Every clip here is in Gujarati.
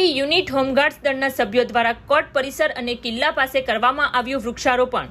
યુનિટ હોમગાર્ડ્સ દળના સભ્યો દ્વારા કોર્ટ પરિસર અને કિલ્લા પાસે કરવામાં આવ્યું વૃક્ષારોપણ.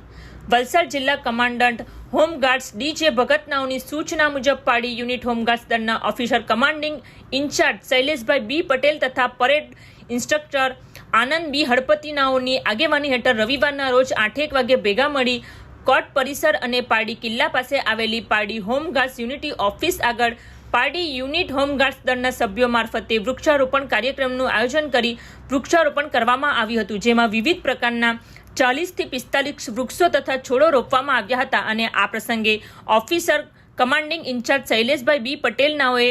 વલસાડ જિલ્લા કમાન્ડન્ટ હોમગાર્ડ્સ ડીજે ભગતનાઓની સૂચના મુજબ પાડી યુનિટ હોમગાર્ડ્સ દળના officer commanding incharge Shaileshbhai B Patel તથા પરેડ ઇન્સ્ટ્રક્ટર આનંદ બી હળપતિનાઓની આગેવાની હેઠળ રવિવારના રોજ આઠેક વાગે ભેગા મળી કોર્ટ પરિસર અને પાડી કિલ્લા પાસે આવેલી પાડી હોમગાર્ડ્સ યુનિટી ઓફિસ આગળ પારડી યુનિટ હોમગાર્ડ્સ દળના સભ્યો મારફતે વૃક્ષારોપણ કાર્યક્રમનું આયોજન કરી વૃક્ષારોપણ કરવામાં આવ્યું હતું, જેમાં વિવિધ પ્રકારના ચાલીસથી પિસ્તાલીસ વૃક્ષો તથા છોડો રોપવામાં આવ્યા હતા અને આ પ્રસંગે officer commanding incharge Shaileshbhai B પટેલનાઓએ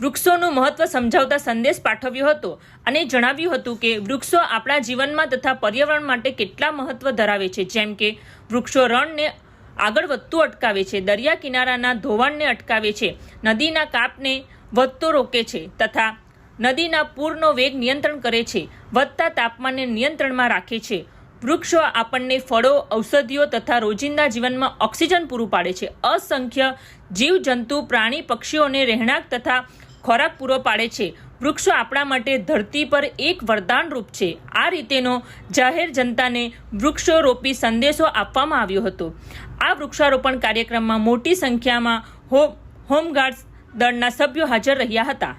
વૃક્ષોનું મહત્વ સમજાવતા સંદેશ પાઠવ્યો હતો અને જણાવ્યું હતું કે વૃક્ષો આપણા જીવનમાં તથા પર્યાવરણ માટે કેટલા મહત્વ ધરાવે છે, જેમ કે વૃક્ષો રણને આગળ વધતું અટકાવે છે. દરિયા કિનારાના ધોવાણને અટકાવે છે. નદીના કાપને વધતો રોકે છે તથા નદીના પૂરનો વેગ નિયંત્રણ કરે છે. વધતા તાપમાનને નિયંત્રણમાં રાખે છે. વૃક્ષો આપણને ફળો, ઔષધિઓ તથા રોજિંદા જીવનમાં ઓક્સિજન પૂરું પાડે છે. અસંખ્ય જીવજંતુ, પ્રાણી, પક્ષીઓને રહેણાંક તથા ખોરાક પૂરો પાડે છે. વૃક્ષો આપણા માટે ધરતી પર એક વરદાન રૂપ છે. આ રીતેનો જાહેર જનતાને વૃક્ષો રોપી સંદેશો આપવામાં આવ્યો હતો. આ વૃક્ષારોપણ કાર્યક્રમમાં મોટી સંખ્યામાં હોમ હોમગાર્ડ્સ દળના સભ્યો હાજર રહ્યા હતા.